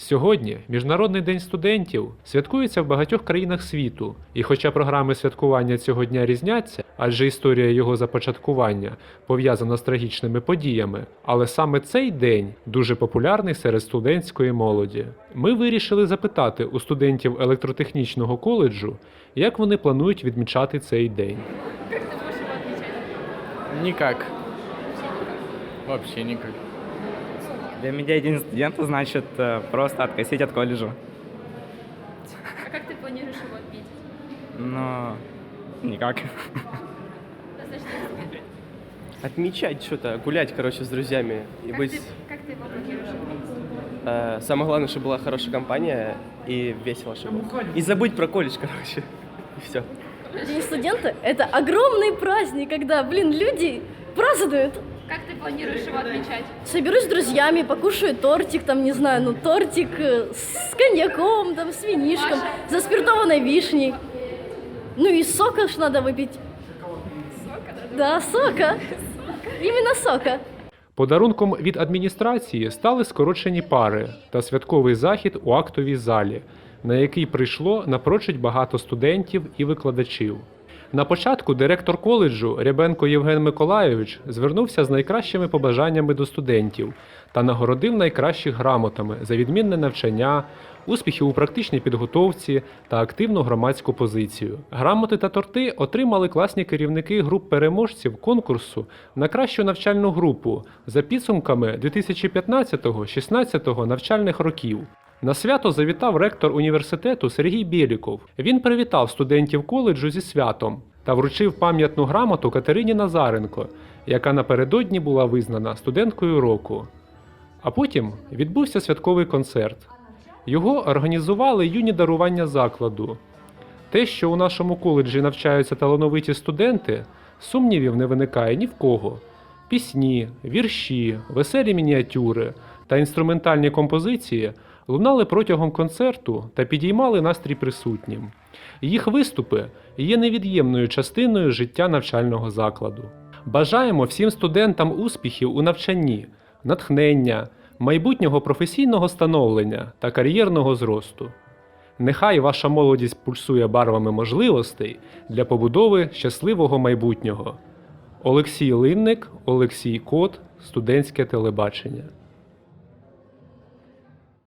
Сьогодні Міжнародний день студентів святкується в багатьох країнах світу, і хоча програми святкування цього дня різняться, адже історія його започаткування пов'язана з трагічними подіями, але саме цей день дуже популярний серед студентської молоді. Ми вирішили запитати у студентів електротехнічного коледжу, як вони планують відмічати цей день. Отмечать? Никак. Вообще никак. Для меня день студента значит э, просто откосить от колледжа. А как ты планируешь его отметить? Но никак. Ну, значит, Отмечать что-то, гулять, короче, с друзьями. И как, быть... ты, как ты его планируешь отметить? э, самое главное, чтобы была хорошая компания и весело, чтобы. И забыть про колледж, короче. И все. День студента – это огромный праздник, когда, блин, люди празднуют. Как ты планируешь его отмечать? Соберусь с друзьями, покушаю тортик, там, не знаю, ну, тортик э, с коньяком, там, с винишком, за спиртованной вишней. Ну и сока ж надо выпить. Да, сока. Именно сока. Подарунком від адміністрації стали скорочені пари та святковий захід у актовій залі, на який прийшло напрочуть багато студентів і викладачів. На початку директор коледжу Рябенко Євген Миколайович звернувся з найкращими побажаннями до студентів та нагородив найкращих грамотами за відмінне навчання, успіхи у практичній підготовці та активну громадську позицію. Грамоти та торти отримали класні керівники груп переможців конкурсу на кращу навчальну групу за підсумками 2015-16 навчальних років. На свято завітав ректор університету Сергій Біліков. Він привітав студентів коледжу зі святом та вручив пам'ятну грамоту Катерині Назаренко, яка напередодні була визнана студенткою року. А потім відбувся святковий концерт. Його організували юні дарування закладу. Те, що у нашому коледжі навчаються талановиті студенти, сумнівів не виникає ні в кого. Пісні, вірші, веселі мініатюри та інструментальні композиції лунали протягом концерту та підіймали настрій присутнім. Їх виступи є невід'ємною частиною життя навчального закладу. Бажаємо всім студентам успіхів у навчанні, натхнення, майбутнього професійного становлення та кар'єрного зросту. Нехай ваша молодість пульсує барвами можливостей для побудови щасливого майбутнього. Олексій Линник, Олексій Кот, студентське телебачення.